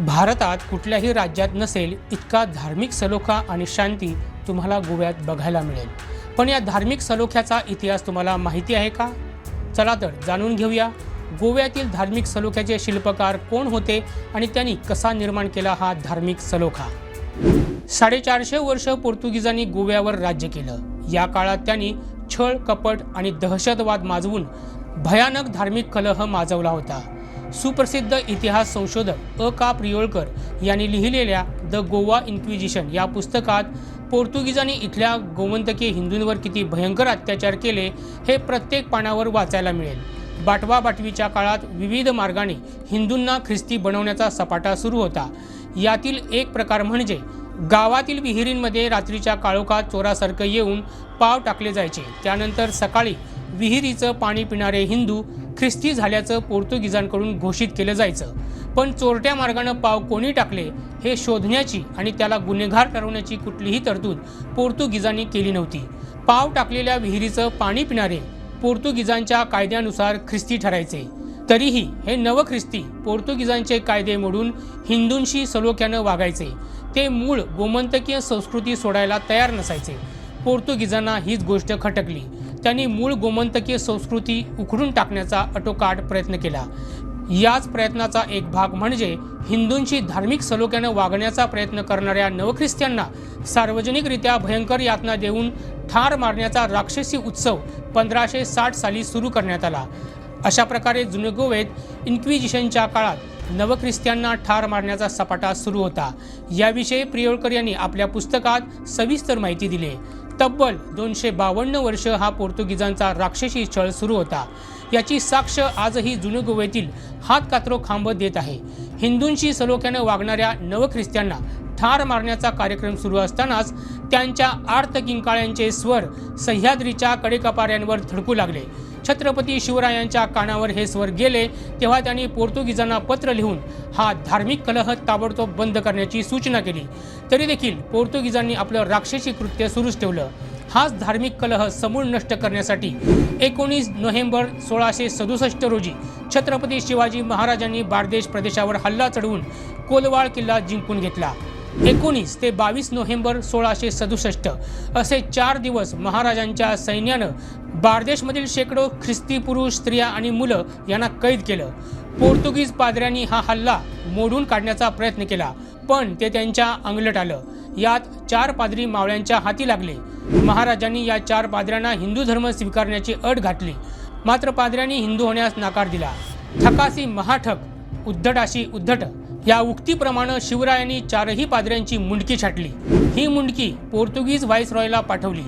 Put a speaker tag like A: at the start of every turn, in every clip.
A: भारतात कुठल्याही राज्यात नसेल इतका धार्मिक सलोखा आणि शांती तुम्हाला गोव्यात बघायला मिळेल. पण या धार्मिक सलोख्याचा इतिहास तुम्हाला माहिती आहे का? चला तर जाणून घेऊया गोव्यातील धार्मिक सलोख्याचे शिल्पकार कोण होते आणि त्यांनी कसा निर्माण केला हा धार्मिक सलोखा? साडेचारशे वर्ष पोर्तुगीजांनी गोव्यावर राज्य केलं. या काळात त्यांनी छळ कपट आणि दहशतवाद माजवून भयानक धार्मिक कलह माजवला होता. सुप्रसिद्ध इतिहास संशोधक अ. का. प्रियोळकर यांनी लिहिलेल्या द गोवा इन्क्विजिशन या पुस्तकात पोर्तुगीजांनी इथल्या गोवंतकीय हिंदूंवर किती भयंकर अत्याचार केले हे प्रत्येक पानावर वाचायला मिळेल. बाटवा बाटवीच्या काळात विविध मार्गाने हिंदूंना ख्रिस्ती बनवण्याचा सपाटा सुरू होता. यातील एक प्रकार म्हणजे गावातील विहिरींमध्ये रात्रीच्या काळोखात चोरासारखं येऊन पाव टाकले जायचे. त्यानंतर सकाळी विहिरीचं पाणी पिणारे हिंदू ख्रिस्ती झाल्याचं पोर्तुगीजांकडून घोषित केलं जायचं. पण चोरट्या मार्गानं पाव कोणी टाकले हे शोधण्याची आणि त्याला गुन्हेगार ठरवण्याची कुठलीही तरतूद पोर्तुगीजांनी केली नव्हती. पाव टाकलेल्या विहिरीचं पाणी पिणारे पोर्तुगीजांच्या कायद्यानुसार ख्रिस्ती ठरायचे. तरीही हे नवख्रिस्ती पोर्तुगीजांचे कायदे मोडून हिंदूंशी सलोख्यानं वागायचे. ते मूळ गोमंतकीय संस्कृती सोडायला तयार नसायचे. पोर्तुगीजांना हीच गोष्ट खटकली. त्यांनी मूळ गोमंतकीय संस्कृती उखडून टाकण्याचा अटोकाट प्रयत्न केला. याच प्रयत्नाचा एक भाग म्हणजे हिंदूंशी धार्मिक सलोख्यानं वागण्याचा प्रयत्न करणाऱ्या नवख्रिस्त्यांना सार्वजनिकरित्या भयंकर यातना देऊन ठार मारण्याचा राक्षसी उत्सव पंधराशे साठ साली सुरू करण्यात आला. अशा प्रकारे जुने गोवेत इन्क्विजिशनच्या काळात नवख्रिस्त्यांना ठार मारण्याचा सपाटा सुरू होता. याविषयी प्रियोळकर यांनी आपल्या पुस्तकात सविस्तर माहिती दिली. तब्बल दोनशे बावन्न वर्ष हा पोर्तुगीजांचा राक्षसी छळ सुरू होता. याची साक्ष आजही जुने गोव्यातील हात कात्रो खांब देत आहे. हिंदूंशी सलोख्यानं वागणाऱ्या नवख्रिस्त्यांना ठार मारण्याचा कार्यक्रम सुरू असतानाच त्यांच्या आर्त किंकाळ्यांचे स्वर सह्याद्रीच्या कडेकपाऱ्यांवर धडकू लागले. छत्रपती शिवरायांच्या कानावर हे स्वर गेले तेव्हा त्यांनी पोर्तुगीजांना पत्र लिहून हा धार्मिक कलह ताबडतोब बंद करण्याची सूचना केली. तरी देखील पोर्तुगीजांनी आपलं राक्षसी कृत्य सुरूच ठेवलं. हाच धार्मिक कलह समूळ नष्ट करण्यासाठी एकोणीस नोव्हेंबर सोळाशे सदुसष्ट रोजी छत्रपती शिवाजी महाराजांनी बारदेश प्रदेशावर हल्ला चढवून कोलवाळ किल्ला जिंकून घेतला. एकोणीस ते बावीस नोव्हेंबर सोळाशे सदुसष्ट असे चार दिवस महाराजांच्या सैन्यानं बार्देशमधील शेकडो ख्रिस्ती पुरुष स्त्रिया आणि मुलं यांना कैद केलं. पोर्तुगीज पादऱ्यांनी हा हल्ला मोडून काढण्याचा प्रयत्न केला पण ते त्यांच्या अंगलट आलं. यात चार पादरी मावळ्यांच्या हाती लागले. महाराजांनी या चार पादऱ्यांना हिंदू धर्म स्वीकारण्याची अट घातली. मात्र पादऱ्यांनी हिंदू होण्यास नकार दिला. ठकासी महाठक उद्धटाशी उद्धट या उक्तीप्रमाणे शिवरायांनी चारही पादऱ्यांची मुंडकी छाटली. ही मुंडकी पोर्तुगीज व्हाईसरॉयला पाठवली.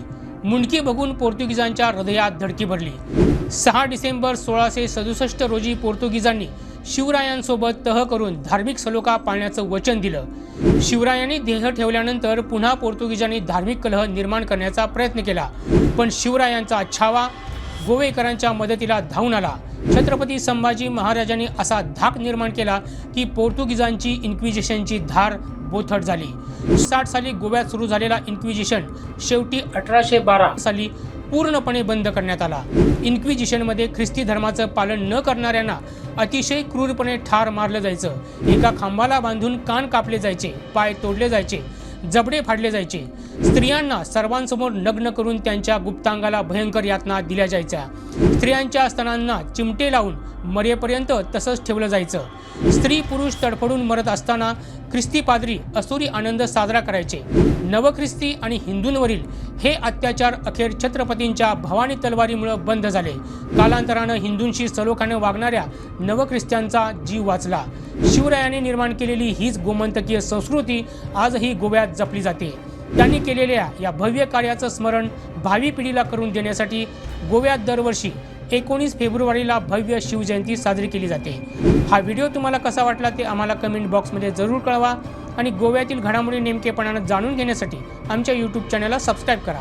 A: मुंडकी बघून पोर्तुगीजांच्या हृदयात धडकी भरली. सहा डिसेंबर सोळाशे सदुसष्ट रोजी पोर्तुगीजांनी शिवरायांसोबत तह करून धार्मिक सलोखा पाळण्याचं वचन दिलं. शिवरायांनी देह ठेवल्यानंतर पुन्हा पोर्तुगीजांनी धार्मिक कलह निर्माण करण्याचा प्रयत्न केला. पण शिवरायांचा छावा गोवेकरांच्या मदतीला धावून आला. छत्रपती संभाजी महाराजांनी असा धाक निर्माण केला की पोर्तुगीजांची इन्क्विजिशनची धार बोथट झाली. साठ साली गोव्यात सुरू झालेला इन्क्विजिशन शेवटी अठराशे बारा साली पूर्णपणे बंद करण्यात आला. इन्क्विजिशनमध्ये ख्रिस्ती धर्माचं पालन न करणाऱ्यांना अतिशय क्रूरपणे ठार मारलं जायचं. एका खांबाला बांधून कान कापले जायचे पाय तोडले जायचे. जबडे फाडले जायचे. स्त्रियांना सर्वांसमोर नग्न करून त्यांच्या गुप्तांगाला भयंकर यातना दिल्या जायच्या. स्त्रियांच्या स्तनांना चिमटे लावून मरेपर्यंत तसंच ठेवलं जायचं. स्त्री पुरुष तडफडून मरत असताना ख्रिस्ती पादरी असुरी आनंद साजरा करायचे. नवख्रिस्ती आणि हिंदूंवरील हे अत्याचार अखेर छत्रपतींच्या भवानी तलवारीमुळे बंद झाले. कालांतरानं हिंदूंशी सलोख्यानं वागणाऱ्या नवख्रिस्त्यांचा जीव वाचला. शिवरायाने निर्माण केलेली हीच गोमंतकीय संस्कृती आजही गोव्यात जपली जाते. त्यांनी केलेल्या या भव्य कार्याचं स्मरण भावी पिढीला करून देण्यासाठी गोव्यात दरवर्षी एकोणीस फेब्रुवारीला भव्य शिवजयंती साजरी केली जाते. हा व्हिडिओ तुम्हाला कसा वाटला ते आम्हाला कमेंट बॉक्समध्ये जरूर कळवा आणि गोव्यातील घडामोडी नेमकेपणानं जाणून घेण्यासाठी आमच्या यूट्यूब चॅनलला सबस्क्राईब करा.